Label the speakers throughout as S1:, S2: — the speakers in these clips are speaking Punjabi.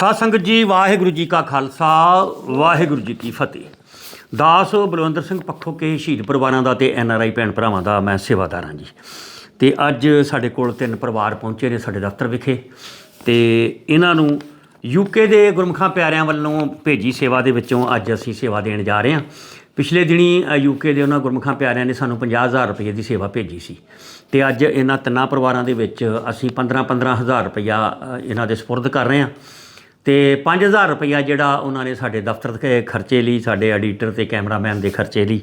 S1: ਸਾਧ ਸੰਗਤ ਜੀ ਵਾਹਿਗੁਰੂ ਜੀ ਕਾ ਖਾਲਸਾ ਵਾਹਿਗੁਰੂ ਜੀ ਕੀ ਫਤਿਹ। ਦਾਸ ਬਲਵੰਦਰ ਸਿੰਘ ਪੱਖੋ ਕੇ ਸ਼ਹੀਦ ਪਰਿਵਾਰਾਂ ਦਾ ਤੇ ਐਨ ਆਰ ਆਈ ਭੈਣ ਭਰਾਵਾਂ ਦਾ ਮੈਂ ਸੇਵਾਦਾਰ ਹਾਂ ਜੀ। ਤੇ ਅੱਜ ਸਾਡੇ ਕੋਲ ਤਿੰਨ ਪਰਿਵਾਰ ਪਹੁੰਚੇ ਨੇ ਸਾਡੇ ਦਫ਼ਤਰ ਵਿਖੇ। ਤੇ ਇਹਨਾਂ ਨੂੰ ਯੂਕੇ ਦੇ ਗੁਰਮੁਖਾਂ ਪਿਆਰਿਆਂ ਵੱਲੋਂ ਭੇਜੀ ਸੇਵਾ ਦੇ ਵਿੱਚੋਂ ਅੱਜ ਅਸੀਂ ਸੇਵਾ ਦੇਣ ਜਾ ਰਹੇ ਹਾਂ। ਪਿਛਲੇ ਦਿਨੀ ਯੂਕੇ ਦੇ ਉਹਨਾਂ ਗੁਰਮੁਖਾਂ ਪਿਆਰਿਆਂ ਨੇ ਸਾਨੂੰ 50000 ਰੁਪਏ ਦੀ ਸੇਵਾ ਭੇਜੀ ਸੀ। ਤੇ ਅੱਜ ਇਹਨਾਂ ਤਿੰਨਾਂ ਪਰਿਵਾਰਾਂ ਦੇ ਵਿੱਚ ਅਸੀਂ 15-15000 ਰੁਪਇਆ ਅ, ਇਹਨਾਂ ਦੇ ਸਪੁਰਦ ਕਰ ਰਹੇ ਹਾਂ। ਤੇ 5000 ਰੁਪਇਆ ਜਿਹੜਾ ਉਹਨਾਂ ਨੇ ਸਾਡੇ ਦਫ਼ਤਰ ਦੇ ਖਰਚੇ ਲਈ, ਸਾਡੇ ਐਡੀਟਰ ਤੇ ਕੈਮਰਾਮੈਨ ਦੇ ਖਰਚੇ ਲਈ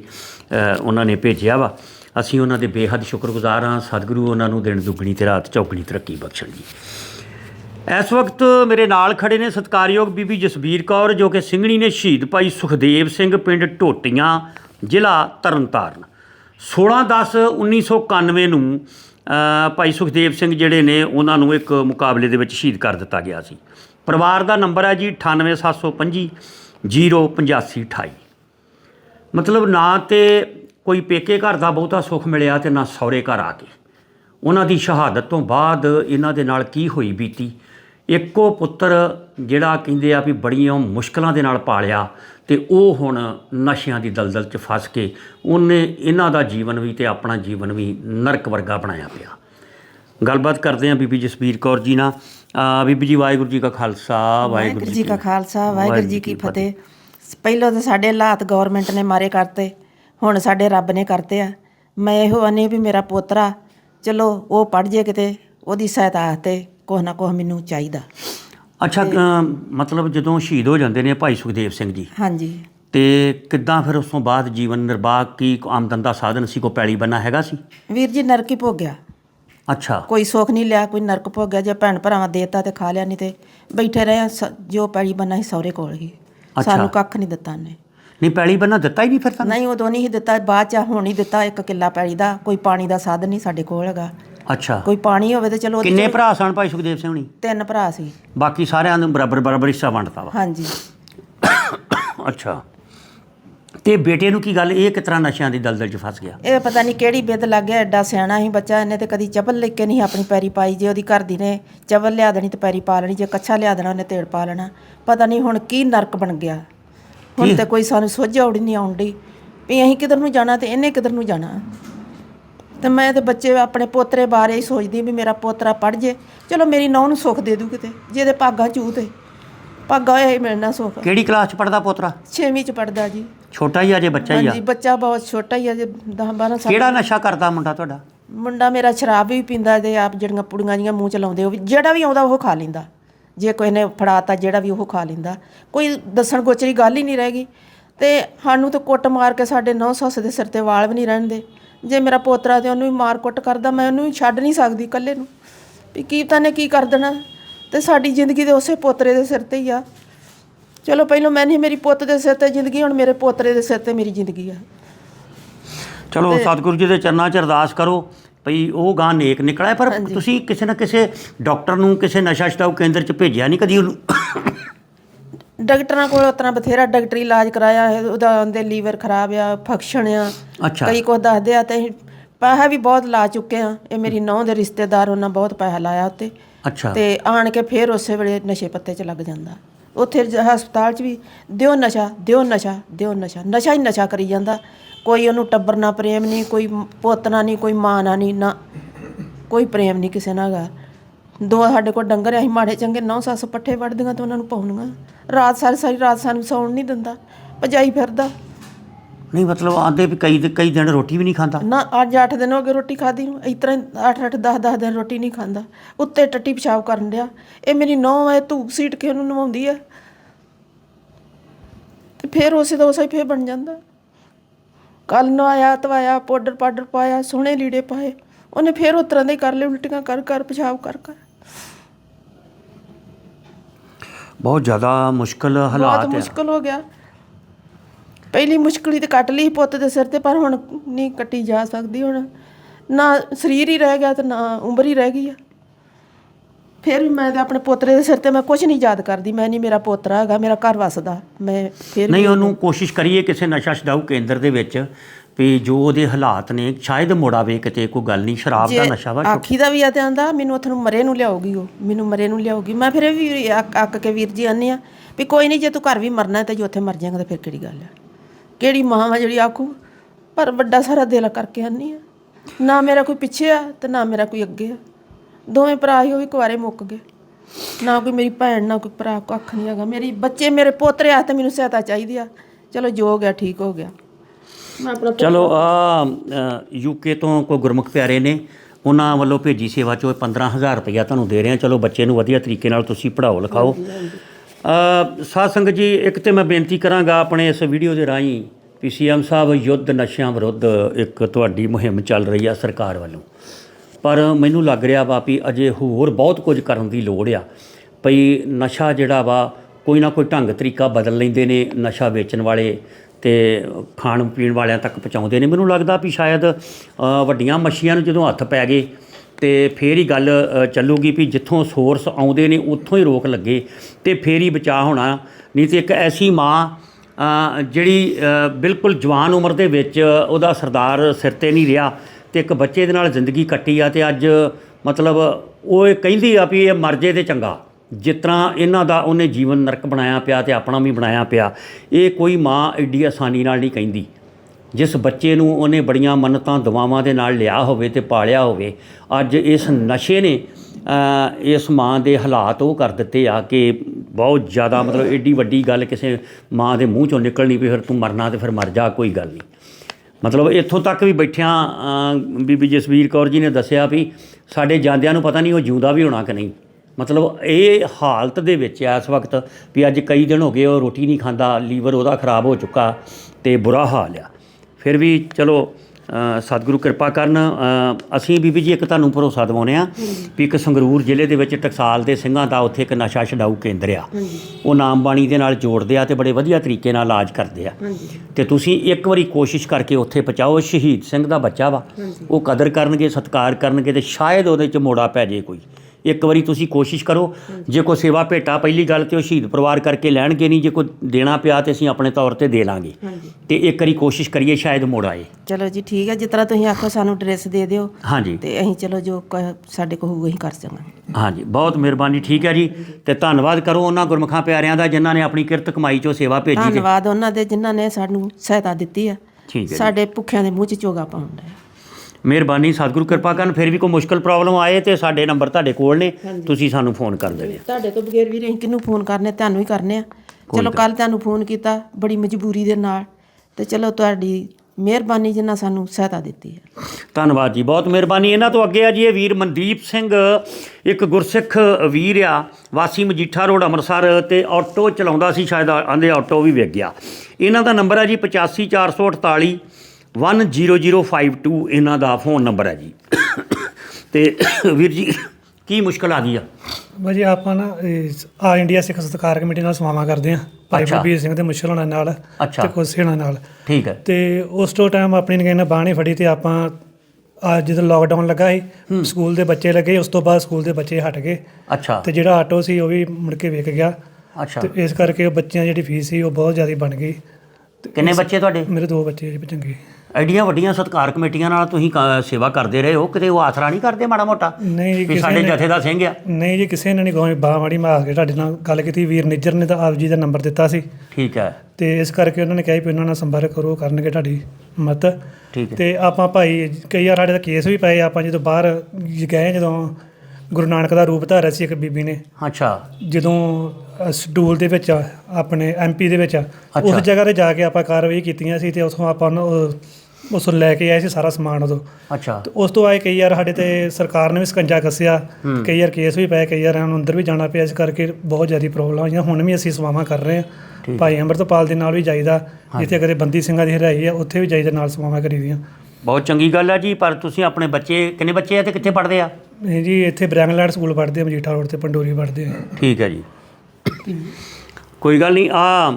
S1: ਉਹਨਾਂ ਨੇ ਭੇਜਿਆ ਵਾ। ਅਸੀਂ ਉਹਨਾਂ ਦੇ ਬੇਹੱਦ ਸ਼ੁਕਰਗੁਜ਼ਾਰ ਹਾਂ। ਸਤਿਗੁਰੂ ਉਹਨਾਂ ਨੂੰ ਦਿਨ ਦੁੱਗਣੀ ਤੇ ਰਾਤ ਚੌਗਣੀ ਤਰੱਕੀ ਬਖਸ਼ਣ ਜੀ। ਇਸ ਵਕਤ ਮੇਰੇ ਨਾਲ ਖੜੇ ਨੇ ਸਤਕਾਰਯੋਗ ਬੀਬੀ ਜਸਬੀਰ ਕੌਰ, ਜੋ ਕਿ ਸਿੰਘਣੀ ਨੇ ਸ਼ਹੀਦ ਭਾਈ ਸੁਖਦੇਵ ਸਿੰਘ ਪਿੰਡ ਟੋਟੀਆਂ ਜ਼ਿਲ੍ਹਾ ਤਰਨਤਾਰਨ। 16/10/1991 ਨੂੰ ਭਾਈ ਸੁਖਦੇਵ ਸਿੰਘ ਜਿਹੜੇ ਨੇ, ਉਹਨਾਂ ਨੂੰ ਇੱਕ ਮੁਕਾਬਲੇ ਦੇ ਵਿੱਚ ਸ਼ਹੀਦ ਕਰ ਦਿੱਤਾ ਗਿਆ ਸੀ। ਪਰਿਵਾਰ ਦਾ ਨੰਬਰ ਹੈ ਜੀ 98725 08528 ਮਤਲਬ ਨਾ ਤੇ ਕੋਈ ਪੇਕੇ ਘਰ ਦਾ ਬਹੁਤਾ ਸੁੱਖ ਮਿਲਿਆ ਤੇ ਨਾ ਸਹੁਰੇ ਘਰ ਆ ਕੇ ਉਹਨਾਂ ਦੀ ਸ਼ਹਾਦਤ ਤੋਂ ਬਾਅਦ ਇਹਨਾਂ ਦੇ ਨਾਲ ਕੀ ਹੋਈ ਬੀਤੀ? ਇੱਕੋ ਪੁੱਤਰ ਜਿਹੜਾ ਕਹਿੰਦੇ ਆ ਵੀ ਬੜੀਆਂ ਮੁਸ਼ਕਲਾਂ ਦੇ ਨਾਲ ਪਾਲਿਆ ਤੇ ਉਹ ਹੁਣ ਨਸ਼ਿਆਂ ਦੀ ਦਲਦਲ 'ਚ ਫਸ ਕੇ ਉਹਨੇ ਇਹਨਾਂ ਦਾ ਜੀਵਨ ਵੀ ਤੇ ਆਪਣਾ ਜੀਵਨ ਵੀ ਨਰਕ ਵਰਗਾ ਬਣਾਇਆ ਪਿਆ। ਗੱਲਬਾਤ ਕਰਦੇ ਆ ਬੀਬੀ ਜਸਬੀਰ ਕੌਰ ਜੀ ਨਾਲ। ਬੀਬੀ ਜੀ ਵਾਹਿਗੁਰੂ ਜੀ ਕਾ ਖਾਲਸਾ
S2: ਵਾਹਿਗੁਰੂ ਜੀ ਕਾ ਖਾਲਸਾ ਵਾਹਿਗੁਰੂ ਜੀ ਕੀ ਫਤਿਹ। ਪਹਿਲਾਂ ਤਾਂ ਸਾਡੇ ਹਾਲਾਤ ਗਵਰਨਮੈਂਟ ਨੇ ਮਾਰੇ ਕਰਤੇ ਹੁਣ ਸਾਡੇ ਰੱਬ ਨੇ ਕਰਤੇ ਆ। ਮੈਂ ਇਹੋ ਆਨੀ ਵੀ ਮੇਰਾ ਪੋਤਰਾ ਚਲੋ ਉਹ ਪੜ ਜੇ ਕਿਤੇ ਉਹਦੀ ਸਹਾਇਤਾ ਤੇ ਕੁਛ ਨਾ ਕੁਛ ਮੈਨੂੰ ਚਾਹੀਦਾ।
S1: ਅੱਛਾ ਮਤਲਬ ਜਦੋਂ ਸ਼ਹੀਦ ਹੋ ਜਾਂਦੇ ਨੇ ਭਾਈ ਸੁਖਦੇਵ ਸਿੰਘ ਜੀ
S2: ਹਾਂਜੀ।
S1: ਤੇ ਕਿੱਦਾਂ ਫਿਰ ਉਸ ਤੋਂ ਬਾਅਦ ਜੀਵਨ ਨਿਰਵਾਹ ਕੀ ਆਮਦਨ ਦਾ ਸਾਧਨ ਸੀ ਕੋ ਪੈਲੀ ਬੰਨਾ ਹੈਗਾ ਸੀ?
S2: ਵੀਰ ਜੀ ਨਰਕ ਭੋਗਿਆ।
S1: ਅੱਛਾ।
S2: ਕੋਈ ਸੁੱਖ ਨਹੀਂ ਲਿਆ ਕੋਈ ਨਰਕ ਭੋਗਿਆ ਜੇ ਭੈਣ ਭਰਾਵਾਂ ਦੇਤਾ ਤੇ ਖਾ ਲਿਆ ਨਹੀਂ ਤੇ ਬੈਠੇ ਰਹੇ ਸ- ਜੋ ਪੈਲੀ ਬੰਨਾ ਸੀ ਸਹੁਰੇ ਕੋਲ ਹੀ।
S1: ਅੱਛਾ।
S2: ਸਾਨੂੰ ਕੱਖ ਨਹੀਂ ਦਿੱਤਾ ਨੇ
S1: ਨਹੀਂ ਪੈਲੀ ਬੰਨਾ ਦਿੱਤਾ ਹੀ ਨਹੀਂ ਫਿਰ ਤਾਂ
S2: ਨਹੀਂ ਉਦੋਂ ਨਹੀਂ ਸੀ ਦਿੱਤਾ ਬਾਅਦ ਚ ਹੁਣ ਹੀ ਦਿੱਤਾ ਇੱਕ ਕਿੱਲਾ ਪੈਲੀ ਦਾ ਕੋਈ ਪਾਣੀ ਦਾ ਸਾਧਨ ਨਹੀਂ ਸਾਡੇ ਕੋਲ ਹੈਗਾ।
S1: ਅੱਛਾ।
S2: ਕੋਈ ਪਾਣੀ ਹੋਵੇ ਤੇ ਚਲੋ ਉਹਦੇ
S1: ਕਿੰਨੇ ਭਰਾ ਸਨ ਭਾਈ ਸੁਖਦੇਵ ਸਿੰਘ ਹੁਣੀ?
S2: ਤਿੰਨ ਭਰਾ ਸੀ।
S1: ਬਾਕੀ ਸਾਰਿਆਂ ਨੂੰ ਬਰਾਬਰ ਬਰਾਬਰ ਹਿੱਸਾ ਵੰਡਤਾ ਵਾ।
S2: ਹਾਂਜੀ।
S1: ਅੱਛਾ। ਤੇ ਬੇਟੇ ਨੂੰ ਕੀ ਗੱਲ? ਇਹ ਕਿਸ ਤਰ੍ਹਾਂ ਨਸ਼ਿਆਂ ਦੀ ਦਲਦਲ 'ਚ ਫਸ ਗਿਆ?
S2: ਇਹ ਪਤਾ ਨਹੀਂ ਕਿਹੜੀ ਬਿੱਦ ਲੱਗ ਗਿਆ ਐਡਾ ਸਿਆਣਾ ਸੀ ਬੱਚਾ ਇਹਨੇ ਤੇ ਕਦੀ ਚੱਪਲ ਲੈ ਕੇ ਨਹੀਂ ਆਪਣੀ ਪੈਰੀ ਪਾਈ ਜੇ ਉਹਦੀ ਘਰ ਦੀ ਨੇ ਚੱਪਲ ਲਿਆ ਦੇਣੀ ਤੇ ਪੈਰੀ ਪਾ ਲੈਣੀ ਜੇ ਕੱਛਾ ਲਿਆ ਦੇਣਾ ਉਹਨੇ ਤੇੜ ਪਾ ਲੈਣਾ। ਪਤਾ ਨਹੀਂ ਹੁਣ ਕੀ ਨਰਕ ਬਣ ਗਿਆ। ਹੁਣ ਤੇ ਕੋਈ ਸਾਨੂੰ ਸੋਝੀ ਔੜੀ ਨਹੀਂ ਆਉਂਦੀ ਵੀ ਅਸੀਂ ਕਿਧਰ ਨੂੰ ਜਾਣਾ ਤੇ ਇਹਨੇ ਕਿਧਰ ਨੂੰ ਜਾਣਾ? ਤੇ ਮੈਂ ਤੇ ਬੱਚੇ ਆਪਣੇ ਪੋਤਰੇ ਬਾਰੇ ਹੀ ਸੋਚਦੀ ਵੀ ਮੇਰਾ ਪੋਤਰਾ ਪੜ ਜੇ। ਚਲੋ ਮੇਰੀ ਨੌਂ ਨੂੰ ਸੁੱਖ ਦੇ ਦੂ ਕਿਤੇ ਜਿਹਦੇ ਭਾਗਾਂ ਚੂ ਤੇ। ਭਾਗਾ ਹੋਇਆ ਹੀ ਮਿਲਣਾ ਸੁੱਖ।
S1: ਕਿਹੜੀ ਕਲਾਸ 'ਚ ਪੜਦਾ ਪੋਤਰਾ?
S2: 6ਵੀਂ ਚ ਪੜਦਾ ਜੀ।
S1: ਛੋਟਾ ਹੀ ਆ ਜੇ ਬੱਚਾ ਹੀ ਆ।
S2: ਹਾਂਜੀ ਬੱਚਾ ਬਹੁਤ ਛੋਟਾ ਹੀ ਆ ਜੇ 10 12 ਸਾਲ
S1: ਕਿਹੜਾ ਨਸ਼ਾ ਕਰਦਾ ਮੁੰਡਾ ਤੁਹਾਡਾ?
S2: ਮੁੰਡਾ ਮੇਰਾ ਸ਼ਰਾਬ ਵੀ ਪੀਂਦਾ ਤੇ ਆਪ ਜਿਹੜੀਆਂ ਪੁੜੀਆਂ ਜੀਆਂ ਮੂੰਹ ਚ ਲਾਉਂਦੇ ਉਹ ਵੀ ਜਿਹੜਾ ਵੀ ਆਉਂਦਾ ਉਹ ਖਾ ਲੈਂਦਾ। ਜੇ ਕੋਈ ਨੇ ਫੜਾਤਾ ਜਿਹੜਾ ਵੀ ਉਹ ਖਾ ਲੈਂਦਾ। ਕੋਈ ਦੱਸਣ ਗੋਚਰੀ ਗੱਲ ਹੀ ਨਹੀਂ ਰਹਿ ਗਈ। ਤੇ ਸਾਨੂੰ ਤਾਂ ਕੁੱਟ ਮਾਰ ਕੇ ਸਾਡੇ ਨੌ ਸੱਸ ਦੇ ਸਿਰ ਤੇ ਵਾਲ ਵੀ ਨਹੀਂ ਰਹਿੰਦੇ ਜੇ ਮੇਰਾ ਪੋਤਰਾ ਤੇ ਉਹਨੂੰ ਵੀ ਮਾਰ ਕੁੱਟ ਕਰਦਾ ਮੈਂ ਉਹਨੂੰ ਵੀ ਛੱਡ ਨਹੀਂ ਸਕਦੀ ਇਕੱਲੇ ਨੂੰ। ਵੀ ਕੀ ਤਾਂ ਨੇ ਕੀ ਕਰ ਦੇਣਾ? ਤੇ ਸਾਡੀ ਜ਼ਿੰਦਗੀ ਦੇ ਉਸੇ ਪੋਤਰੇ ਦੇ ਸਿਰ ਤੇ ਹੀ ਆ। ਚਲੋ ਪਹਿਲਾਂ ਮੈਂ ਨਹੀਂ ਮੇਰੀ ਪੁੱਤ ਦੇ ਸਿਰ ਤੇ ਜ਼ਿੰਦਗੀ ਹੁਣ ਮੇਰੇ ਪੋਤਰੇ ਦੇ ਸਿਰ ਤੇ ਮੇਰੀ ਜ਼ਿੰਦਗੀ ਆ।
S1: ਚਲੋ ਸਤਿਗੁਰੂ ਜੀ ਦੇ ਚਰਨਾਂ 'ਚ ਅਰਦਾਸ ਕਰੋ ਭਈ ਉਹ ਗਾਂ ਨੇਕ ਨਿਕਲਿਆ ਪਰ ਤੁਸੀਂ ਕਿਸੇ ਨਾ ਕਿਸੇ ਡਾਕਟਰ ਨੂੰ ਕਿਸੇ ਨਸ਼ਾ ਛਡਾਊ ਕੇਂਦਰ 'ਚ ਭੇਜਿਆ ਨਹੀਂ ਕਦੀ ਉਹਨੂੰ?
S2: ਡਾਕਟਰਾਂ ਕੋਲ ਉਤਨਾ ਬਥੇਰਾ ਡਾਕਟਰੀ ਇਲਾਜ ਕਰਾਇਆ ਹੈ ਉਹਦਾ ਉਹਦੇ ਲੀਵਰ ਖਰਾਬ ਆ ਫੰਕਸ਼ਨ ਆ। ਕਈ ਕੁਝ ਦੱਸਦੇ ਆ ਤੇ ਪੈਸਾ ਵੀ ਬਹੁਤ ਲਾ ਚੁੱਕੇ ਆ। ਇਹ ਮੇਰੀ ਨੌਂ ਦੇ ਰਿਸ਼ਤੇਦਾਰ ਉਹਨਾਂ ਬਹੁਤ ਪੈਸਾ ਲਾਇਆ ਉੱਤੇ।
S1: ਅੱਛਾ।
S2: ਤੇ ਆਣ ਕੇ ਫੇਰ ਉਸੇ ਵੇਲੇ ਨਸ਼ੇ ਪੱਤੇ 'ਚ ਲੱਗ ਜਾਂਦਾ। ਉੱਥੇ ਜ- ਹਸਪਤਾਲ 'ਚ ਵੀ ਦਿਓ ਨਸ਼ਾ ਦਿਓ ਨਸ਼ਾ ਦਿਓ ਨਸ਼ਾ। ਨਸ਼ਾ ਹੀ ਨਸ਼ਾ ਕਰੀ ਜਾਂਦਾ। ਕੋਈ ਉਹਨੂੰ ਟੱਬਰ ਨਾਲ ਪ੍ਰੇਮ ਨਹੀਂ ਕੋਈ ਪੋਤਨਾ ਨਹੀਂ ਕੋਈ ਮਾਂ ਨਾਲ ਨਹੀਂ ਨਾ। ਕੋਈ ਪ੍ਰੇਮ ਨਹੀਂ ਕਿਸੇ ਨਾਲ ਹੈਗਾ। ਦੋ ਸਾਡੇ ਕੋਲ ਡੰਗਰ ਆ, ਅਸੀਂ ਮਾੜੇ ਚੰਗੇ ਨੌ ਸੱਸ ਪੱਠੇ ਵੜਦੀਆਂ ਤੇ ਉਹਨਾਂ ਨੂੰ ਪਾਉਣੀਆਂ। ਰਾਤ ਸਾਰੀ ਸਾਰੀ ਰਾਤ ਸਾਨੂੰ ਸੌਣ ਨਹੀਂ ਦਿੰਦਾ। ਭਜਾਈ ਫਿਰਦਾ।
S1: ਨਹੀਂ ਮਤਲਬ ਆਂਦੇ ਵੀ ਕਈ ਕਈ ਦਿਨ ਰੋਟੀ ਵੀ ਨਹੀਂ ਖਾਂਦਾ।
S2: ਨਾ ਅੱਜ 8 ਦਿਨ ਹੋ ਗਏ ਰੋਟੀ ਖਾਦੀ ਨੂੰ ਇਸ ਤਰ੍ਹਾਂ 8 8 10 10 ਦਿਨ ਰੋਟੀ ਨਹੀਂ ਖਾਂਦਾ। ਉੱਤੇ ਟੱਟੀ ਪਿਸ਼ਾਬ ਕਰਨ ਡਿਆ। ਇਹ ਮੇਰੀ ਨੌਂ ਹੈ ਧੂਕ ਸੀਟ ਕੇ ਉਹਨੂੰ ਨਵਾਉਂਦੀ ਹੈ ਤੇ ਫਿਰ ਉਸੇ ਦਾ ਉਸੇ ਹੀ ਫਿਰ ਬਣ ਜਾਂਦਾ। ਕੱਲ ਨੂੰ ਆਇਆ ਤਵਾਇਆ ਪਾਊਡਰ ਪਾਊਡਰ ਪਾਇਆ ਸੋਹਣੇ ਲੀੜੇ ਪਾਏ। ਉਹਨੇ ਫਿਰ ਉਸ ਤਰ੍ਹਾਂ ਦੇ ਕਰ ਲਏ ਉਲਟੀਆਂ ਕਰ ਕਰ ਪਿਸ਼ਾਬ ਕਰ ਕਰ।
S1: ਬਹੁਤ ਜ਼ਿਆਦਾ ਮੁਸ਼ਕਲ
S2: ਬਹੁਤ
S1: ਹਾਲਾਤ ਆ।
S2: ਮੁਸ਼ਕਲ ਹੋ ਗਿਆ। ਪਹਿਲੀ ਮੁਸ਼ਕਲੀ ਤੇ ਕੱਟ ਲਈ ਪੁੱਤ ਦੇ ਸਿਰ ਤੇ ਪਰ ਹੁਣ ਨਹੀਂ ਕੱਟੀ ਜਾ ਸਕਦੀ ਹੁਣ। ਨਾ ਸਰੀਰ ਹੀ ਰਹਿ ਗਿਆ ਤੇ ਨਾ ਉਮਰ ਹੀ ਰਹਿ ਗਈ ਆ। ਫਿਰ ਵੀ ਮੈਂ ਤੇ ਆਪਣੇ ਪੋਤਰੇ ਦੇ ਸਿਰ ਤੇ ਮੈਂ ਕੁਝ ਨਹੀਂ ਯਾਦ ਕਰਦੀ। ਮੈਂ ਨਹੀਂ ਮੇਰਾ ਪੋਤਰਾ ਹੈਗਾ ਮੇਰਾ ਘਰ ਵਸਦਾ। ਮੈਂ ਫਿਰ
S1: ਨਹੀਂ ਉਹਨੂੰ ਕੋਸ਼ਿਸ਼ ਕਰੀਏ ਕਿਸੇ ਨਸ਼ਾ ਛਡਾਊ ਕੇਂਦਰ ਦੇ ਵਿੱਚ ਵੀ ਜੋ ਉਹਦੇ ਹਾਲਾਤ ਨੇ ਸ਼ਾਇਦ ਮੋੜਾ ਵੇ ਕਿਤੇ ਕੋਈ ਗੱਲ ਨਹੀਂ ਸ਼ਰਾਬ ਦਾ ਨਸ਼ਾ ਵਾ
S2: ਆਖੀ ਦਾ ਵੀ ਆ ਤੇ ਆਂਦਾ ਮੈਨੂੰ ਉੱਥੇ ਮਰੇ ਨੂੰ ਲਿਆਉਗੀ ਉਹ ਮੈਨੂੰ ਮਰੇ ਨੂੰ ਲਿਆਉਗੀ। ਮੈਂ ਫਿਰ ਇਹ ਵੀ ਅੱਕ ਅੱਕ ਕੇ ਵੀਰ ਜੀ ਆਨੇ ਆ ਵੀ ਕੋਈ ਨਹੀਂ ਜੇ ਤੂੰ ਘਰ ਵੀ ਮਰਨਾ ਤੇ ਜੇ ਉੱਥੇ ਮਰ ਜਾਏਗਾ ਤਾਂ ਫਿਰ ਕਿਹੜੀ ਗੱਲ ਹੈ ਕਿਹੜੀ ਮਾਂ ਵਾ ਜਿਹੜੀ ਆਖੂ ਪਰ ਵੱਡਾ ਸਾਰਾ ਦਿਲ ਕਰਕੇ ਆਨੀ ਆ। ਨਾ ਮੇਰਾ ਕੋਈ ਪਿੱਛੇ ਆ ਤੇ ਨਾ ਮੇਰਾ ਕੋਈ ਅੱਗੇ ਆ। ਦੋਵੇਂ ਭਰਾ ਹੀ ਉਹ ਵੀ ਕੁਆਰੇ ਮੁੱਕ ਗਏ। ਨਾ ਕੋਈ ਮੇਰੀ ਭੈਣ ਨਾ ਕੋਈ ਭਰਾ ਕੱਖ ਨਹੀਂ ਹੈਗਾ। ਮੇਰੀ ਬੱਚੇ ਮੇਰੇ ਪੋਤਰੇ ਆ ਤੇ ਮੈਨੂੰ ਸਹਾਇਤਾ ਚਾਹੀਦੀ ਆ। ਚਲੋ ਜੋ ਹੋ ਗਿਆ ਠੀਕ ਹੋ ਗਿਆ। ਮੈਂ ਆਪਣਾ
S1: ਚਲੋ ਆ ਯੂਕੇ ਤੋਂ ਕੋਈ ਗੁਰਮੁਖ ਪਿਆਰੇ ਨੇ ਉਹਨਾਂ ਵੱਲੋਂ ਭੇਜੀ ਸੇਵਾ ਚੋਂ 15000 ਰੁਪਇਆ ਤੁਹਾਨੂੰ ਦੇ ਰਹੇ ਚਲੋ ਬੱਚੇ ਨੂੰ ਵਧੀਆ ਤਰੀਕੇ ਨਾਲ ਤੁਸੀਂ ਪੜ੍ਹਾਓ ਲਿਖਾਓ। ਸਾਧ ਸੰਗਤ ਜੀ ਇੱਕ ਤੇ ਮੈਂ ਬੇਨਤੀ ਕਰਾਂਗਾ ਆਪਣੇ ਇਸ ਵੀਡੀਓ ਦੇ ਰਾਹੀਂ ਪੀਸੀਐਮ ਸਾਹਿਬ, ਯੁੱਧ ਨਸ਼ਿਆਂ ਵਿਰੁੱਧ ਇੱਕ ਤੁਹਾਡੀ ਮੁਹਿੰਮ ਚੱਲ ਰਹੀ ਆ ਸਰਕਾਰ ਵੱਲੋਂ। ਪਰ ਮੈਨੂੰ ਲੱਗ ਰਿਹਾ ਵਾ ਵੀ ਅਜੇ ਹੋਰ ਬਹੁਤ ਕੁਝ ਕਰਨ ਦੀ ਲੋੜ ਆ। ਭਈ ਨਸ਼ਾ ਜਿਹੜਾ ਵਾ, ਕੋਈ ਨਾ ਕੋਈ ਢੰਗ ਤਰੀਕਾ ਬਦਲ ਲੈਂਦੇ ਨੇ, ਨਸ਼ਾ ਵੇਚਣ ਵਾਲੇ ਤੇ ਖਾਣ ਪੀਣ ਵਾਲਿਆਂ ਤੱਕ ਪਹੁੰਚਾਉਂਦੇ ਨੇ। ਮੈਨੂੰ ਲੱਗਦਾ ਵੀ ਸ਼ਾਇਦ ਵੱਡੀਆਂ ਮੱਛੀਆਂ ਨੂੰ ਜਦੋਂ ਹੱਥ ਪੈ ਗਏ ਤੇ ਫੇਰ ਹੀ ਗੱਲ ਚੱਲੂਗੀ ਵੀ ਜਿੱਥੋਂ ਸੋਰਸ ਆਉਂਦੇ ਨੇ, ਉੱਥੋਂ ਹੀ ਰੋਕ ਲੱਗੇ ਤੇ ਫੇਰ ਹੀ ਬਚਾਅ ਹੋਣਾ। ਨਹੀਂ ਤੇ ਇੱਕ ਐਸੀ ਮਾਂ ਜਿਹੜੀ ਬਿਲਕੁਲ ਜਵਾਨ ਉਮਰ ਦੇ ਵਿੱਚ ਉਹਦਾ ਸਰਦਾਰ ਸਿਰ ਤੇ ਨਹੀਂ ਰਿਹਾ ਤੇ ਇੱਕ ਬੱਚੇ ਦੇ ਨਾਲ ਜ਼ਿੰਦਗੀ ਕੱਟੀ ਆ ਤੇ ਅੱਜ ਮਤਲਬ ਉਹ ਇਹ ਕਹਿੰਦੀ ਆ ਵੀ ਇਹ ਮਰ ਜੇ ਤੇ ਚੰਗਾ। ਜਿਸ ਤਰ੍ਹਾਂ ਇਹਨਾਂ ਦਾ ਉਹਨੇ ਜੀਵਨ ਨਰਕ ਬਣਾਇਆ ਪਿਆ ਤੇ ਆਪਣਾ ਵੀ ਬਣਾਇਆ ਪਿਆ। ਇਹ ਕੋਈ ਮਾਂ ਐਡੀ ਆਸਾਨੀ ਨਾਲ ਨਹੀਂ ਕਹਿੰਦੀ। ਜਿਸ ਬੱਚੇ ਨੂੰ ਉਹਨੇ ਬੜੀਆਂ ਮੰਨਤਾਂ ਦੁਆਵਾਂ ਦੇ ਨਾਲ ਲਿਆ ਹੋਵੇ ਤੇ ਪਾਲਿਆ ਹੋਵੇ, ਅੱਜ ਇਸ ਨਸ਼ੇ ਨੇ ਇਸ ਮਾਂ ਦੇ ਹਾਲਾਤ ਉਹ ਕਰ ਦਿੱਤੇ ਆ ਕਿ ਬਹੁਤ ਜ਼ਿਆਦਾ ਮਤਲਬ ਐਡੀ ਵੱਡੀ ਗੱਲ ਕਿਸੇ ਮਾਂ ਦੇ ਮੂੰਹ ਚੋਂ ਨਿਕਲਣੀ ਵੀ ਫਿਰ ਤੂੰ ਮਰਨਾ ਤੇ ਫਿਰ ਮਰ ਜਾ, ਕੋਈ ਗੱਲ ਨਹੀਂ। ਮਤਲਬ ਇੱਥੋਂ ਤੱਕ ਵੀ ਬੈਠਿਆਂ ਬੀਬੀ ਜਸਵੀਰ ਕੌਰ ਜੀ ਨੇ ਦੱਸਿਆ ਵੀ ਸਾਡੇ ਜਾਂਦਿਆਂ ਨੂੰ ਪਤਾ ਨਹੀਂ ਉਹ ਜਿਉਂਦਾ ਵੀ ਹੋਣਾ ਕਿ ਨਹੀਂ। ਮਤਲਬ ਇਹ ਹਾਲਤ ਦੇ ਵਿੱਚ ਆ ਇਸ ਵਕਤ ਵੀ ਅੱਜ ਕਈ ਦਿਨ ਹੋ ਗਏ ਉਹ ਰੋਟੀ ਨਹੀਂ ਖਾਂਦਾ, ਲੀਵਰ ਉਹਦਾ ਖਰਾਬ ਹੋ ਚੁੱਕਾ ਤੇ ਬੁਰਾ ਹਾਲ ਆ। ਫਿਰ ਵੀ ਚਲੋ ਸਤਿਗੁਰੂ ਕਿਰਪਾ ਕਰਨ ਅਸੀਂ ਬੀਬੀ ਜੀ ਇੱਕ ਤੁਹਾਨੂੰ ਭਰੋਸਾ ਦਿਵਾਉਂਦੇ ਆ ਵੀ ਇੱਕ ਸੰਗਰੂਰ ਜ਼ਿਲ੍ਹੇ ਦੇ ਵਿੱਚ ਟਕਸਾਲ ਦੇ ਸਿੰਘਾਂ ਦਾ ਉੱਥੇ ਇੱਕ ਨਸ਼ਾ ਛਡਾਊ ਕੇਂਦਰ ਆ। ਉਹ ਨਾਮ ਬਾਣੀ ਦੇ ਨਾਲ ਜੋੜਦੇ ਆ ਤੇ ਬੜੇ ਵਧੀਆ ਤਰੀਕੇ ਨਾਲ ਇਲਾਜ ਕਰਦੇ ਆ। ਤੇ ਤੁਸੀਂ ਇੱਕ ਵਾਰੀ ਕੋਸ਼ਿਸ਼ ਕਰਕੇ ਉੱਥੇ ਪਹੁੰਚਾਓ ਸ਼ਹੀਦ ਸਿੰਘ ਦਾ ਬੱਚਾ ਵਾ। ਉਹ ਕਦਰ ਕਰਨਗੇ ਸਤਿਕਾਰ ਕਰਨਗੇ ਤੇ ਸ਼ਾਇਦ ਉਹਦੇ ਚ ਮੋੜਾ ਪੈ ਜੇ ਕੋਈ। ਇੱਕ ਵਾਰੀ ਤੁਸੀਂ ਕੋਸ਼ਿਸ਼ ਕਰੋ। ਜੇ ਕੋਈ ਸੇਵਾ ਭੇਟਾ ਪਹਿਲੀ ਗੱਲ ਤੇ ਉਹ ਸ਼ਹੀਦ ਪਰਿਵਾਰ ਕਰਕੇ ਲੈਣਗੇ ਨਹੀਂ ਜੇ ਕੋਈ ਦੇਣਾ ਪਿਆ ਤੇ ਅਸੀਂ ਆਪਣੇ ਤੌਰ ਤੇ ਦੇ ਲਾਂਗੇ। ਤੇ ਇੱਕ ਵਾਰੀ ਕੋਸ਼ਿਸ਼ ਕਰੀਏ ਸ਼ਾਇਦ ਮੋੜ ਆਏ।
S2: ਚਲੋ ਜੀ ਠੀਕ ਹੈ। ਜਿਸ ਤਰ੍ਹਾਂ ਤੁਸੀਂ ਆਖੋ ਸਾਨੂੰ ਡਰੈਸ ਦੇ ਦਿਓ।
S1: ਹਾਂਜੀ।
S2: ਤੇ ਅਸੀਂ ਚਲੋ ਜੋ ਸਾਡੇ ਕੋਲ ਹੋਊਗਾ ਅਸੀਂ ਕਰ ਜਾਵਾਂਗੇ
S1: ਹਾਂਜੀ ਬਹੁਤ ਮਿਹਰਬਾਨੀ ਠੀਕ ਹੈ ਜੀ। ਤੇ ਧੰਨਵਾਦ ਕਰੋ ਉਹਨਾਂ ਗੁਰਮਖਾਂ ਪਿਆਰਿਆਂ ਦਾ ਜਿਨ੍ਹਾਂ ਨੇ ਆਪਣੀ ਕਿਰਤ ਕਮਾਈ ਚੋਂ ਸੇਵਾ ਭੇਜੀ
S2: ਧੰਨਵਾਦ ਉਹਨਾਂ ਦੇ ਜਿਨ੍ਹਾਂ ਨੇ ਸਾਨੂੰ ਸਹਾਇਤਾ ਦਿੱਤੀ ਆ
S1: ਹੈ
S2: ਸਾਡੇ ਭੁੱਖਿਆਂ ਦੇ ਮੂੰਹ 'ਚ ਚੋਗਾ ਪਾਉਣ ਦਾ
S1: ਮਿਹਰਬਾਨੀ ਸਤਿਗੁਰੂ ਕਿਰਪਾ ਕਰਨ ਫਿਰ ਵੀ ਕੋਈ ਮੁਸ਼ਕਲ ਪ੍ਰੋਬਲਮ ਆਏ ਤੇ ਸਾਡੇ ਨੰਬਰ ਤੁਹਾਡੇ ਕੋਲ ਨੇ ਤੁਸੀਂ ਸਾਨੂੰ ਫੋਨ ਕਰ ਦੇਵੇ
S2: ਤੁਹਾਡੇ ਤੋਂ ਬਗੈਰ ਵੀ ਅਸੀਂ ਕਿਹਨੂੰ ਫੋਨ ਕਰਨੇ ਤੁਹਾਨੂੰ ਹੀ ਕਰਨੇ ਆ। ਚਲੋ ਕੱਲ ਤੁਹਾਨੂੰ ਫੋਨ ਕੀਤਾ ਬੜੀ ਮਜਬੂਰੀ ਦੇ ਨਾਲ ਤੇ ਚਲੋ ਤੁਹਾਡੀ ਮਿਹਰਬਾਨੀ ਜਿਨ੍ਹਾਂ ਸਾਨੂੰ ਸਹਾਇਤਾ ਦਿੱਤੀ ਹੈ।
S1: ਧੰਨਵਾਦ ਜੀ ਬਹੁਤ ਮਿਹਰਬਾਨੀ। ਇਹਨਾਂ ਤੋਂ ਅੱਗੇ ਆ ਜੀ ਇਹ ਵੀਰ ਮਨਦੀਪ ਸਿੰਘ ਇੱਕ ਗੁਰਸਿੱਖ ਵੀਰ ਆ ਵਾਸੀ ਮਜੀਠਾ ਰੋਡ ਅੰਮ੍ਰਿਤਸਰ ਤੇ ਆਟੋ ਚਲਾਉਂਦਾ ਸੀ ਸ਼ਾਇਦ ਆਂਦੇ ਆਟੋ ਵੀ ਵਿਕ ਗਿਆ। ਇਹਨਾਂ ਦਾ ਨੰਬਰ ਹੈ ਜੀ 85448 10052 ਇਹਨਾਂ ਦਾ ਫੋਨ ਨੰਬਰ ਹੈ ਜੀ। ਤੇ ਵੀਰ ਜੀ ਕੀ ਮੁਸ਼ਕਲ ਆ ਗਈ ਆ?
S3: ਭਾਜੀ ਆਪਾਂ ਨਾ ਆ ਇੰਡੀਆ ਸਿੱਖ ਸਤਕਾਰ ਕਮੇਟੀ ਨਾਲ ਸਮਾਵਾ ਕਰਦੇ ਆ ਭਾਈ। ਬਲਬੀਰ ਸਿੰਘ ਦੇ ਮੁਸ਼ਕਲ ਹੋਣਾ ਨਾਲ। ਤੇ ਕੁਝ ਹੋਣਾ ਨਾਲ।
S1: ਠੀਕ ਹੈ।
S3: ਤੇ ਉਸ ਤੋਂ ਟਾਈਮ ਆਪਣੀ ਨਗਾਈ ਨਾਲ ਬਾਣੀ ਫੜੀ ਤੇ ਆਪਾਂ ਆ ਜਦੋਂ ਲੋਕਡਾਊਨ ਲੱਗਾ ਸੀ ਸਕੂਲ ਦੇ ਬੱਚੇ ਲੱਗੇ ਉਸ ਤੋਂ ਬਾਅਦ ਸਕੂਲ ਦੇ ਬੱਚੇ ਹਟ ਗਏ।
S1: ਅੱਛਾ।
S3: ਤੇ ਜਿਹੜਾ ਆਟੋ ਸੀ ਉਹ ਵੀ ਮੁੜ ਕੇ ਵਿਕ ਗਿਆ।
S1: ਅੱਛਾ।
S3: ਤੇ ਇਸ ਕਰਕੇ ਉਹ ਬੱਚਿਆਂ ਜਿਹੜੀ ਫੀਸ ਸੀ ਉਹ ਬਹੁਤ ਜ਼ਿਆਦਾ ਬਣ ਗਈ।
S1: ਕਿੰਨੇ ਬੱਚੇ ਤੁਹਾਡੇ?
S3: ਮੇਰੇ ਦੋ ਬੱਚੇ ਜੀ ਚੰਗੇ।
S1: ਐਡੀਆਂ ਵੱਡੀਆਂ ਸਤਕਾਰ ਕਮੇਟੀਆਂ ਨਾਲ ਤੁਸੀਂ ਕ- ਸੇਵਾ ਕਰਦੇ ਰਹੇ ਹੋ ਕਿਤੇ ਉਹ ਆਸਰਾ ਨਹੀਂ ਕਰਦੇ ਮਾੜਾ ਮੋਟਾ?
S3: ਨਹੀਂ ਜੀ
S1: ਵੀ
S3: ਕਿਸੇ
S1: ਸਾਡੇ
S3: ਨੇ
S1: ਜਥੇ ਦਾ ਸਿੰਘ ਆ।
S3: ਨਹੀਂ ਜੀ ਕਿਸੇ ਨੇ ਨਹੀਂ ਕੋਈ ਬਾਹ ਮਾੜੀ ਮਾਰ ਕੇ ਤੁਹਾਡੇ ਨਾਲ ਗੱਲ ਕੀਤੀ ਵੀਰ ਨਿੱਜਰ ਨੇ ਤਾਂ ਆਪ ਜੀ ਦਾ ਨੰਬਰ ਦਿੱਤਾ ਸੀ।
S1: ਠੀਕ ਹੈ।
S3: ਤੇ ਇਸ ਕਰਕੇ ਉਹਨਾਂ ਨੇ ਕਿਹਾ ਵੀ ਉਹਨਾਂ ਨਾਲ ਸੰਪਰਕ ਕਰੋ ਕਰਨਗੇ ਤੁਹਾਡੀ ਮਦਦ
S1: ਠੀਕ ਹੈ।
S3: ਤੇ ਆਪਾਂ ਭਾਈ ਕਈ ਵਾਰ ਸਾਡੇ ਦਾ ਕੇਸ ਵੀ ਪਏ ਆਪਾਂ ਜਦੋਂ ਬਾਹਰ ਗਏ ਜਦੋਂ ਗੁਰੂ ਨਾਨਕ ਦਾ ਰੂਪ ਧਾਰਿਆ ਸੀ ਇੱਕ ਬੀਬੀ ਨੇ।
S1: ਅੱਛਾ।
S3: ਜਦੋਂ ਅ, ਸ਼ਡਿਊਲ ਦੇ ਵਿੱਚ ਆਪਣੇ ਐਮਪੀ ਦੇ ਵਿੱਚ। ਉਸ ਜਗ੍ਹਾ ਤੇ ਜਾ ਕੇ ਆਪਾਂ ਕਾਰਵਾਈ ਕੀਤੀਆਂ ਸੀ ਤੇ ਉਥੋਂ ਆਪਾਂ ਨੂੰ ਉਸ ਨੂੰ ਲੈ ਕੇ ਆਏ ਸੀ ਸਾਰਾ ਸਮਾਨ ਉਦੋਂ।
S1: ਅੱਛਾ।
S3: ਤੇ ਉਸ ਤੋਂ ਆਏ ਕਈ ਵਾਰ ਸਾਡੇ ਤੇ ਸਰਕਾਰ ਨੇ ਵੀ ਸਕੰਜਾ ਕੱਸਿਆ। ਕਈ ਵਾਰ ਕੇਸ ਵੀ ਪਏ ਕਈ ਵਾਰ ਸਾਨੂੰ ਅੰਦਰ ਵੀ ਜਾਣਾ ਪਿਆ ਇਸ ਕਰਕੇ ਬਹੁਤ ਜ਼ਿਆਦਾ ਪ੍ਰੋਬਲਮ ਆਈਆਂ ਹੁਣ ਵੀ ਅਸੀਂ ਸੇਵਾਵਾਂ ਕਰ ਰਹੇ ਹਾਂ। ਭਾਈ ਅੰਮ੍ਰਿਤਪਾਲ ਦੇ ਨਾਲ ਵੀ ਜਾਈਦਾ। ਜਿੱਥੇ ਕਦੇ ਬੰਦੀ ਸਿੰਘਾਂ ਦੀ ਹਰਾਈ ਆ ਉੱਥੇ ਵੀ ਜਾਈਦਾ ਨਾਲ ਸੇਵਾਵਾਂ ਕਰੀਦੀਆਂ
S1: ਬਹੁਤ ਚੰਗੀ ਗੱਲ ਹੈ ਜੀ ਪਰ ਤੁਸੀਂ ਆਪਣੇ ਬੱਚੇ ਕਿੰਨੇ ਬੱਚੇ ਆ ਤੇ ਕਿੱਥੇ ਪੜ੍ਹਦੇ ਆ?
S3: ਜੀ ਇੱਥੇ ਬਰੈਂਗਲੈਂਡ ਸਕੂਲ ਪੜ੍ਹਦੇ ਆ ਮਜੀਠਾ ਰੋਡ ਤੇ ਪੰਡੋਰੀ ਪੜ੍ਹਦੇ ਆ।
S1: ਠੀਕ ਹੈ ਜੀ। ਕੋਈ ਗੱਲ ਨਹੀਂ ਆ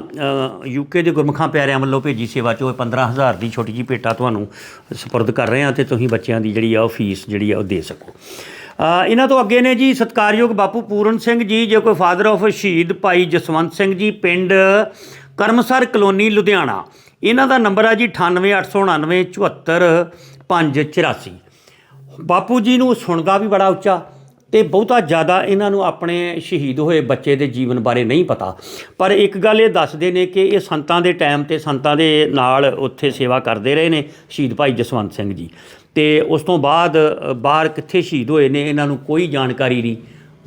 S1: ਯੂਕੇ ਦੇ ਗੁਰਮਖਾਂ ਪਿਆਰਿਆਂ ਵੱਲੋਂ ਭੇਜੀ ਸੇਵਾ ਚੋਂ ਇਹ 15000 ਦੀ ਛੋਟੀ ਜੀ ਭੇਟਾ ਤੁਹਾਨੂੰ ਸਪੁਰਦ ਕਰ ਰਹੇ ਹਾਂ ਤੇ ਤੁਸੀਂ ਬੱਚਿਆਂ ਦੀ ਜਿਹੜੀ ਆ ਉਹ ਫੀਸ ਜਿਹੜੀ ਆ ਉਹ ਦੇ ਸਕੋ। ਇਹਨਾਂ ਤੋਂ ਅੱਗੇ ਨੇ ਜੀ ਸਤਕਾਰਯੋਗ ਬਾਪੂ ਪੂਰਨ ਸਿੰਘ ਜੀ, ਜੋ ਕੋਈ ਫਾਦਰ ਆਫ ਸ਼ਹੀਦ ਭਾਈ ਜਸਵੰਤ ਸਿੰਘ ਜੀ, ਪਿੰਡ ਕਰਮਸਰ ਕਲੋਨੀ, ਲੁਧਿਆਣਾ। ਇਹਨਾਂ ਦਾ ਨੰਬਰ ਆ ਜੀ 9889974584 ਬਾਪੂ ਜੀ ਨੂੰ ਸੁਣਦਾ ਵੀ ਬੜਾ ਉੱਚਾ। ਤੇ ਬਹੁਤਾ ਜ਼ਿਆਦਾ ਇਹਨਾਂ ਨੂੰ ਆਪਣੇ ਸ਼ਹੀਦ ਹੋਏ ਬੱਚੇ ਦੇ ਜੀਵਨ ਬਾਰੇ ਨਹੀਂ ਪਤਾ। ਪਰ ਇੱਕ ਗੱਲ ਇਹ ਦੱਸਦੇ ਨੇ ਕਿ ਇਹ ਸੰਤਾਂ ਦੇ ਟਾਈਮ ਤੇ ਸੰਤਾਂ ਦੇ ਨਾਲ ਉੱਥੇ ਸੇਵਾ ਕਰਦੇ ਰਹੇ ਨੇ ਸ਼ਹੀਦ ਭਾਈ ਜਸਵੰਤ ਸਿੰਘ ਜੀ। ਤੇ ਉਸ ਤੋਂ ਬਾਅਦ ਬਾਹਰ ਕਿੱਥੇ ਸ਼ਹੀਦ ਹੋਏ ਨੇ, ਇਹਨਾਂ ਨੂੰ ਕੋਈ ਜਾਣਕਾਰੀ ਨਹੀਂ।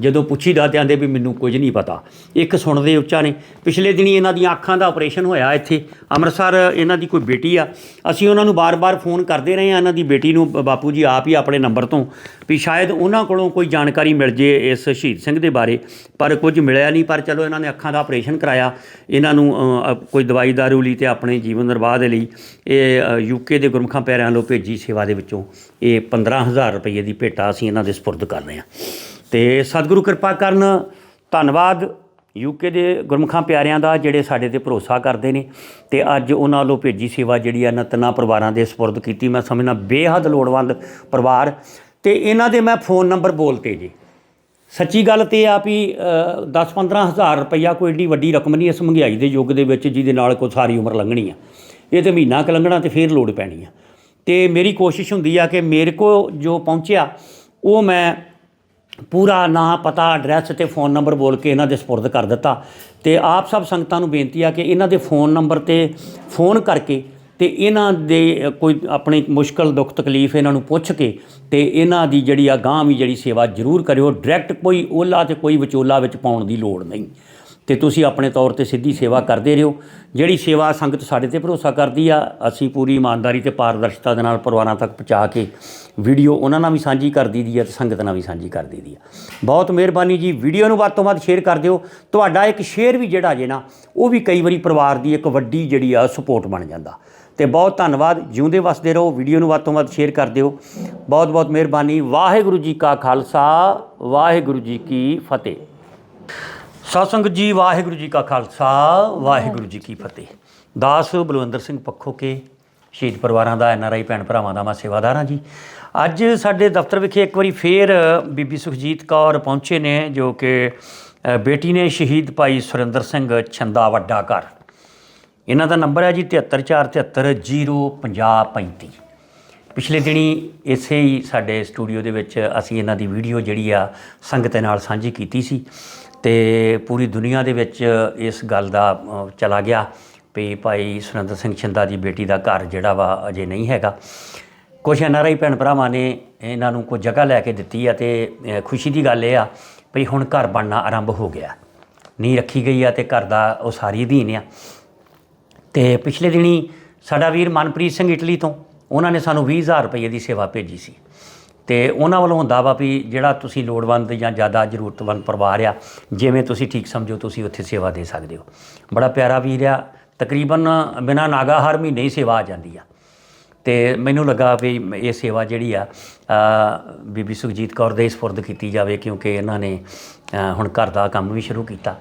S1: ਜਦੋਂ ਪੁੱਛੀਦਾ ਤੇ ਆਂਦੇ ਵੀ ਮੈਨੂੰ ਕੁਝ ਨਹੀਂ ਪਤਾ। ਇੱਕ ਸੁਣਦੇ ਉੱਚਾ ਨੇ, ਪਿਛਲੇ ਦਿਨੀ ਇਹਨਾਂ ਦੀਆਂ ਅੱਖਾਂ ਦਾ ਆਪਰੇਸ਼ਨ ਹੋਇਆ ਇੱਥੇ, ਅੰਮ੍ਰਿਤਸਰ ਇਹਨਾਂ ਦੀ ਕੋਈ ਬੇਟੀ ਆ। ਅਸੀਂ ਉਹਨਾਂ ਨੂੰ ਬਾਰ-ਬਾਰ ਫੋਨ ਕਰਦੇ ਰਹੇ ਆ ਇਹਨਾਂ ਦੀ ਬੇਟੀ ਨੂੰ ਬਾਪੂ ਜੀ ਆਪ ਹੀ ਆਪਣੇ ਨੰਬਰ ਤੋਂ, ਵੀ ਸ਼ਾਇਦ ਉਹਨਾਂ ਕੋਲੋਂ ਕੋਈ ਜਾਣਕਾਰੀ ਮਿਲ ਜੇ ਇਸ ਸ਼ਹੀਦ ਸਿੰਘ ਦੇ ਬਾਰੇ, ਪਰ ਕੁਝ ਮਿਲਿਆ ਨਹੀਂ, ਪਰ ਚਲੋ ਇਹਨਾਂ ਨੇ ਅੱਖਾਂ ਦਾ ਆਪਰੇਸ਼ਨ ਕਰਾਇਆ। ਇਹਨਾਂ ਨੂੰ ਕੋਈ ਦਵਾਈ ਦਾਰੂ ਲਈ ਤੇ ਆਪਣੇ ਜੀਵਨ ਨਿਰਵਾਹ ਦੇ ਲਈ, ਇਹ ਯੂਕੇ ਦੇ ਗੁਰਮੁਖਾਂ ਪਿਆਰਿਆਂ ਵੱਲੋਂ ਭੇਜੀ ਸੇਵਾ ਦੇ ਵਿੱਚੋਂ, ਇਹ 15000 ਰੁਪਏ ਦੀ ਭੇਟਾ ਅਸੀਂ ਇਹਨਾਂ ਦੇ ਸਪੁਰਦ ਕਰ ਰਹੇ ਹਾਂ। ਤੇ ਸਤਿਗੁਰੂ ਕਿਰਪਾ ਕਰਨ ਧੰਨਵਾਦ ਯੂਕੇ ਦੇ ਗੁਰਮੁਖਾਂ ਪਿਆਰਿਆਂ ਦਾ ਜਿਹੜੇ ਸਾਡੇ ਤੇ ਭਰੋਸਾ ਕਰਦੇ ਨੇ ਤੇ ਅੱਜ ਉਹਨਾਂ ਵੱਲੋਂ ਭੇਜੀ ਸੇਵਾ ਜਿਹੜੀ ਆ ਨਤਨਾ ਪਰਿਵਾਰਾਂ ਦੇ ਸਪੁਰਦ ਕੀਤੀ। ਮੈਂ ਸਮਝਣਾ ਬੇਹੱਦ ਲੋੜਵੰਦ ਪਰਿਵਾਰ ਤੇ ਇਹਨਾਂ ਦੇ ਮੈਂ ਫੋਨ ਨੰਬਰ ਬੋਲਤੇ ਜੀ। ਸੱਚੀ ਗੱਲ ਤੇ ਆ ਵੀ 10-15 ਹਜ਼ਾਰ ਰੁਪਈਆ ਕੋਈ ਏਡੀ ਵੱਡੀ ਰਕਮ ਨਹੀਂ ਇਸ ਮਹਿੰਗਾਈ ਦੇ ਯੁੱਗ ਦੇ ਵਿੱਚ ਜਿਹਦੇ ਨਾਲ ਕੋਈ ਸਾਰੀ ਉਮਰ ਲੰਘਣੀ ਆ। ਇਹ ਤੇ ਮਹੀਨਾ ਕੁ ਲੰਘਣਾ ਤੇ ਫੇਰ ਲੋੜ ਪੈਣੀ ਆ। ਤੇ ਮੇਰੀ ਕੋਸ਼ਿਸ਼ ਹੁੰਦੀ ਆ ਕਿ ਮੇਰੇ ਕੋ ਜੋ ਪਹੁੰਚਿਆ, ਉਹ ਮੈਂ ਪੂਰਾ ਨਾਂ, ਪਤਾ ਐਡਰੈਸ ਤੇ ਫੋਨ ਨੰਬਰ ਬੋਲ ਕੇ ਇਹਨਾਂ ਦੇ ਸਪੁਰਦ ਕਰ ਦਿੱਤਾ। ਤੇ ਆਪ ਸਭ ਸੰਗਤਾਂ ਨੂੰ ਬੇਨਤੀ ਆ ਕਿ ਇਹਨਾਂ ਦੇ ਫੋਨ ਨੰਬਰ ਤੇ ਫੋਨ ਕਰਕੇ ਤੇ ਇਹਨਾਂ ਦੇ ਕੋਈ ਆਪਣੀ ਮੁਸ਼ਕਲ, ਦੁੱਖ, ਤਕਲੀਫ ਇਹਨਾਂ ਨੂੰ ਪੁੱਛ ਕੇ ਤੇ ਇਹਨਾਂ ਦੀ ਜਿਹੜੀ ਆ ਗਾਂ ਵੀ ਜਿਹੜੀ ਸੇਵਾ ਜ਼ਰੂਰ ਕਰਿਓ। ਡਾਇਰੈਕਟ ਕੋਈ ਓਲਾ ਤੇ ਕੋਈ ਵਿਚੋਲਾ ਵਿੱਚ ਪਾਉਣ ਦੀ ਲੋੜ ਨਹੀਂ। ਤੇ ਤੁਸੀਂ ਆਪਣੇ ਤੌਰ ਤੇ ਸਿੱਧੀ ਸੇਵਾ ਕਰਦੇ ਰਹੋ। ਜਿਹੜੀ ਸੇਵਾ ਸੰਗਤ ਸਾਡੇ ਤੇ ਭਰੋਸਾ ਕਰਦੀ ਆ, ਅਸੀਂ ਪੂਰੀ ਇਮਾਨਦਾਰੀ ਤੇ ਪਾਰਦਰਸ਼ਤਾ ਦੇ ਨਾਲ ਪਰਿਵਾਰਾਂ ਤੱਕ ਪਹੁੰਚਾ ਕੇ ਵੀਡੀਓ ਉਹਨਾਂ ਨਾਲ ਵੀ ਸਾਂਝੀ ਕਰ ਦਈਦੀ ਆ ਤੇ ਸੰਗਤ ਨਾਲ ਵੀ ਸਾਂਝੀ ਕਰ ਦਈਦੀ ਆ। ਬਹੁਤ ਮਿਹਰਬਾਨੀ ਜੀ। ਵੀਡੀਓ ਨੂੰ ਵੱਧ ਤੋਂ ਵੱਧ ਸ਼ੇਅਰ ਕਰ ਦਿਓ। ਤੁਹਾਡਾ ਇੱਕ ਸ਼ੇਅਰ ਵੀ ਜਿਹੜਾ ਜੇ ਨਾ, ਉਹ ਵੀ ਕਈ ਵਾਰੀ ਪਰਿਵਾਰ ਦੀ ਇੱਕ ਵੱਡੀ ਜਿਹੜੀ ਆ ਸਪੋਰਟ ਬਣ ਜਾਂਦਾ। ਤੇ ਬਹੁਤ ਧੰਨਵਾਦ। ਜਿਉਂਦੇ ਵਸਦੇ ਰਹੋ। ਵੀਡੀਓ ਨੂੰ ਵੱਧ ਤੋਂ ਵੱਧ ਸ਼ੇਅਰ ਕਰ ਦਿਓ। ਬਹੁਤ ਬਹੁਤ ਮਿਹਰਬਾਨੀ। ਵਾਹਿਗੁਰੂ ਜੀ ਕਾ ਖਾਲਸਾ। ਵਾਹਿਗੁਰੂ ਜੀ ਕੀ ਫਤਿਹ। ਸਤਸੰਗ ਜੀ, ਵਾਹਿਗੁਰੂ ਜੀ ਕਾ ਖਾਲਸਾ, ਵਾਹਿਗੁਰੂ ਜੀ ਕੀ ਫਤਿਹ। ਦਾਸ ਬਲਵੰਦਰ ਸਿੰਘ ਪੱਖੋ ਕੇ, ਸ਼ਹੀਦ ਪਰਿਵਾਰਾਂ ਦਾ ਐਨਆਰਆਈ ਭੈਣ ਭਰਾਵਾਂ ਦਾ ਮੈਂ ਸੇਵਾਦਾਰ ਹਾਂ ਜੀ। ਅੱਜ ਸਾਡੇ ਦਫ਼ਤਰ ਵਿਖੇ ਇੱਕ ਵਾਰੀ ਫੇਰ, ਬੀਬੀ ਸੁਖਜੀਤ ਕੌਰ ਪਹੁੰਚੇ ਨੇ, ਜੋ ਕਿ ਬੇਟੀ ਨੇ ਸ਼ਹੀਦ ਭਾਈ ਸੁਰਿੰਦਰ ਸਿੰਘ ਛੰਦਾ ਵੱਡਾ ਘਰ। ਇਹਨਾਂ ਦਾ ਨੰਬਰ ਹੈ ਜੀ 7347705035 ਪਿਛਲੇ ਦਿਨੀ ਇਸੇ ਹੀ ਸਾਡੇ ਸਟੂਡੀਓ ਦੇ ਵਿੱਚ ਅਸੀਂ ਇਹਨਾਂ ਦੀ ਵੀਡੀਓ ਜਿਹੜੀ ਆ ਸੰਗਤ ਦੇ ਨਾਲ ਸਾਂਝੀ ਕੀਤੀ ਸੀ। ਤੇ ਪੂਰੀ ਦੁਨੀਆ ਦੇ ਵਿੱਚ ਇਸ ਗੱਲ ਦਾ ਚਲਾ ਗਿਆ ਵੀ ਭਾਈ ਸੁਰਿੰਦਰ ਸਿੰਘ ਛਿੰਦਾ ਦੀ ਬੇਟੀ ਦਾ ਘਰ ਜਿਹੜਾ ਵਾ ਅਜੇ ਨਹੀਂ ਹੈਗਾ। ਕੁਝ ਐਨਆਰਆਈ ਭੈਣ ਭਰਾਵਾਂ ਨੇ ਇਹਨਾਂ ਨੂੰ ਕੋਈ ਜਗ੍ਹਾ ਲੈ ਕੇ ਦਿੱਤੀ ਆ ਤੇ ਖੁਸ਼ੀ ਦੀ ਗੱਲ ਇਹ ਆ ਵੀ ਹੁਣ ਘਰ ਬਣਨਾ ਆਰੰਭ ਹੋ ਗਿਆ। ਨਹੀਂ ਰੱਖੀ ਗਈ ਆ ਤੇ ਘਰ ਦਾ ਉਹ ਸਾਰੀ ਅਧੀਨ ਆ। ਤੇ ਪਿਛਲੇ ਦਿਨੀ ਸਾਡਾ ਵੀਰ ਮਨਪ੍ਰੀਤ ਸਿੰਘ ਇਟਲੀ ਤੋਂ, ਉਹਨਾਂ ਨੇ ਸਾਨੂੰ 20000 ਰੁਪਏ ਦੀ ਸੇਵਾ ਭੇਜੀ ਸੀ। ਤੇ ਉਹਨਾਂ ਵੱਲੋਂ ਹੁੰਦਾ ਵਾ ਵੀ ਜਿਹੜਾ ਤੁਸੀਂ ਲੋੜਵੰਦ ਜਾਂ ਜ਼ਿਆਦਾ ਜ਼ਰੂਰਤਮੰਦ ਪਰਿਵਾਰ ਆ ਜਿਵੇਂ ਤੁਸੀਂ ਠੀਕ ਸਮਝੋ ਤੁਸੀਂ ਉੱਥੇ ਸੇਵਾ ਦੇ ਸਕਦੇ ਹੋ ਬੜਾ ਪਿਆਰਾ ਵੀਰ ਆ ਤਕਰੀਬਨ ਬਿਨਾ ਨਾਗਾ ਹਰ ਮਹੀਨੇ ਹੀ ਸੇਵਾ ਆ ਜਾਂਦੀ ਆ ਤੇ ਮੈਨੂੰ ਲੱਗਾ ਵੀ ਇਹ ਸੇਵਾ ਜਿਹੜੀ ਆ ਅ, ਬੀਬੀ ਸੁਖਜੀਤ ਕੌਰ ਦੇ ਸਪੁਰਦ ਕੀਤੀ ਜਾਵੇ ਕਿਉਂਕਿ ਇਹਨਾਂ ਨੇ ਅ, ਹੁਣ ਘਰ ਦਾ ਕੰਮ ਵੀ ਸ਼ੁਰੂ ਕੀਤਾ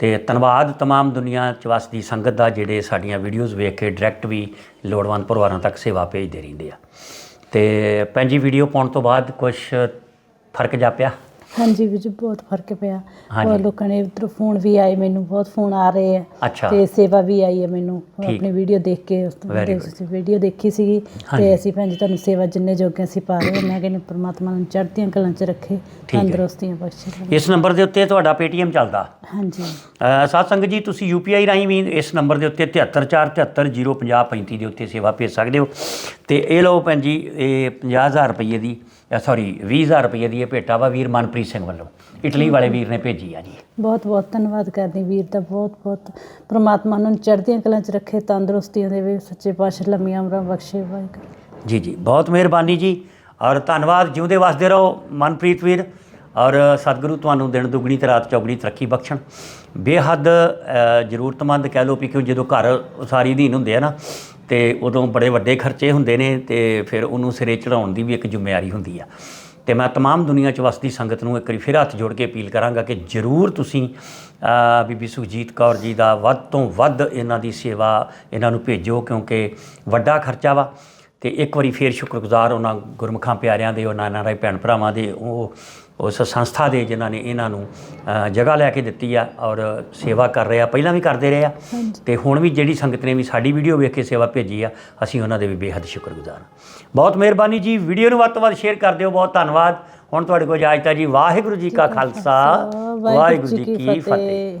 S1: ਤੇ ਧੰਨਵਾਦ तमाम ਦੁਨੀਆ ਚ ਵਸਦੀ ਸੰਗਤ ਦਾ ਜਿਹੜੇ ਸਾਡੀਆਂ ਵੀਡੀਓਜ਼ ਵੇਖ ਕੇ ਡਾਇਰੈਕਟ ਵੀ ਲੋੜਵੰਦ ਪਰਿਵਾਰਾਂ ਤੱਕ ਸੇਵਾ ਭੇਜਦੇ ਰਹਿੰਦੇ ਆ ਤੇ ਪੰਜੀ ਵੀਡੀਓ ਪਾਉਣ ਤੋਂ ਬਾਅਦ ਕੁਝ ਫ਼ਰਕ ਜਾਪਿਆ
S4: ਹਾਂਜੀ ਵੀਰ ਜੀ ਬਹੁਤ ਫ਼ਰਕ ਪਿਆ।
S1: ਹਾਂਜੀ।
S4: ਹੋਰ ਲੋਕਾਂ ਨੇ ਉਧਰ ਫੋਨ ਵੀ ਆਏ ਮੈਨੂੰ ਬਹੁਤ ਫੋਨ ਆ ਰਹੇ ਆ।
S1: ਅੱਛਾ।
S4: ਤੇ ਸੇਵਾ ਵੀ ਆਈ ਹੈ ਮੈਨੂੰ
S1: ਠੀਕ।
S4: ਆਪਣੀ ਵੀਡੀਓ ਦੇਖ ਕੇ ਉਸ ਤੋਂ
S1: Very
S4: ਬਾਅਦ ਵੀਡੀਓ ਦੇਖੀ ਸੀਗੀ।
S1: ਹਾਂਜੀ।
S4: ਤੇ ਅਸੀਂ ਭੈਣ ਜੀ ਤੁਹਾਨੂੰ ਸੇਵਾ ਜਿੰਨੇ ਜੋਗੇ ਅਸੀਂ ਪਾ ਰਹੇ ਹਾਂ ਮੈਂ ਕਹਿੰਦੀ ਪ੍ਰਮਾਤਮਾ ਨੂੰ ਚੜ੍ਹਦੀਆਂ ਕਲਾਂ 'ਚ ਰੱਖੇ
S1: ਹੈ।
S4: ਤੰਦਰੁਸਤੀਆਂ ਬਖਸ਼ੇ।
S1: ਇਸ ਨੰਬਰ ਦੇ ਉੱਤੇ ਤੁਹਾਡਾ Paytm ਚੱਲਦਾ।
S4: ਹਾਂਜੀ।
S1: ਅ, ਸਾਧ ਸੰਗਤ ਜੀ ਤੁਸੀਂ UPI ਰਾਹੀਂ ਵੀ ਇਸ ਨੰਬਰ ਦੇ ਉੱਤੇ 7347705035 ਦੇ ਉੱਤੇ ਸੇਵਾ ਭੇਜ ਸਕਦੇ ਹੋ। ਤੇ ਇਹ ਲਓ ਭੈਣ ਜੀ ਇਹ 50000 ਰੁਪਏ ਦੀ ਸੌਰੀ 20000 ਰੁਪਏ ਦੀ ਇਹ ਭੇਟਾ ਵਾ ਵੀਰ ਮਨਪ੍ਰੀਤ ਸਿੰਘ ਵੱਲੋਂ। ਇਟਲੀ ਵਾਲੇ ਵੀਰ ਨੇ ਭੇਜੀ ਆ ਜੀ।
S4: ਬਹੁਤ ਬਹੁਤ ਧੰਨਵਾਦ ਕਰਦੀ ਵੀਰ ਦਾ ਬਹੁਤ ਬਹੁਤ। ਪ੍ਰਮਾਤਮਾ ਨੂੰ ਚੜ੍ਹਦੀਆਂ ਕਲਾਂ 'ਚ ਰੱਖੇ ਤੰਦਰੁਸਤੀਆਂ ਦੇਵੇ ਸੱਚੇ ਪਾਤਸ਼ਾਹ ਲੰਮੀਆਂ ਉਮਰਾਂ ਬਖਸ਼ੇ ਵਾਹਿਗੁਰੂ।
S1: ਜੀ ਜੀ ਬਹੁਤ ਮਿਹਰਬਾਨੀ ਜੀ ਔਰ ਧੰਨਵਾਦ ਜਿਉਂਦੇ ਵਸਦੇ ਰਹੋ ਮਨਪ੍ਰੀਤ ਵੀਰ ਔਰ ਸਤਿਗੁਰੂ ਤੁਹਾਨੂੰ ਦਿਨ ਦੁਗਣੀ ਤੇ ਰਾਤ ਚੌਗਣੀ ਤਰੱਕੀ ਬਖਸ਼ਣ। ਬੇਹੱਦ ਜ਼ਰੂਰਤਮੰਦ ਕਹਿ ਲਓ ਵੀ ਕਿਉਂ ਜਦੋਂ ਘਰ ਉਸਾਰੀ ਅਧੀਨ ਹੁੰਦੇ ਆ ਨਾ ਤੇ ਉਦੋਂ ਬੜੇ ਵੱਡੇ ਖਰਚੇ ਹੁੰਦੇ ਨੇ ਤੇ ਫਿਰ ਉਹਨੂੰ ਸਿਰੇ ਚੜਾਉਣ ਦੀ ਵੀ ਇੱਕ ਜ਼ਿੰਮੇਵਾਰੀ ਹੁੰਦੀ ਆ ਤੇ ਮੈਂ तमाम ਦੁਨੀਆ 'ਚ ਵਸਦੀ ਸੰਗਤ ਨੂੰ ਇੱਕ ਵਾਰੀ ਫਿਰ ਹੱਥ ਜੋੜ ਕੇ ਅਪੀਲ ਕਰਾਂਗਾ ਕਿ ਜਰੂਰ ਤੁਸੀਂ ਅ, ਬੀਬੀ ਸੁਖਜੀਤ ਕੌਰ ਜੀ ਦਾ ਵੱਧ ਤੋਂ ਵੱਧ ਇਹਨਾਂ ਦੀ ਸੇਵਾ ਇਹਨਾਂ ਨੂੰ ਭੇਜੋ ਕਿਉਂਕਿ ਵੱਡਾ ਖਰਚਾ ਵਾ ਤੇ ਇੱਕ ਵਾਰੀ ਫੇਰ ਸ਼ੁਕਰਗੁਜ਼ਾਰ ਉਹਨਾਂ ਗੁਰਮੁਖਾਂ ਪਿਆਰਿਆਂ ਦੇ ਉਹਨਾਂ ਨਾਰਾਇ ਭੈਣ ਭਰਾਵਾਂ ਦੇ ਉਹ ਉਸ ਸੰਸਥਾ ਦੇ ਜਿਨ੍ਹਾਂ ਨੇ ਇਹਨਾਂ ਨੂੰ ਜਗ੍ਹਾ ਲੈ ਕੇ ਦਿੱਤੀ ਆ ਔਰ ਸੇਵਾ ਕਰ ਰਹੇ ਆ ਪਹਿਲਾਂ ਵੀ ਕਰਦੇ ਰਹੇ ਆ। ਤੇ ਹੁਣ ਵੀ ਜਿਹੜੀ ਸੰਗਤ ਨੇ ਵੀ ਸਾਡੀ ਵੀਡੀਓ ਵੇਖ ਕੇ ਸੇਵਾ ਭੇਜੀ ਆ ਅਸੀਂ ਉਹਨਾਂ ਦੇ ਵੀ ਬੇਹੱਦ ਸ਼ੁਕਰਗੁਜ਼ਾਰ ਹਾਂ। ਬਹੁਤ ਮਿਹਰਬਾਨੀ ਜੀ ਵੀਡੀਓ ਨੂੰ ਵੱਧ ਤੋਂ ਵੱਧ ਸ਼ੇਅਰ ਕਰ ਦਿਓ ਬਹੁਤ ਧੰਨਵਾਦ। ਹੁਣ ਤੁਹਾਡੇ ਕੋਲ ਇਜਾਜ਼ਤ ਹੈ ਜੀ ਵਾਹਿਗੁਰੂ ਜੀ ਕਾ ਖਾਲਸਾ ਵਾਹਿਗੁਰੂ ਜੀ ਕੀ ਫਤਿਹ।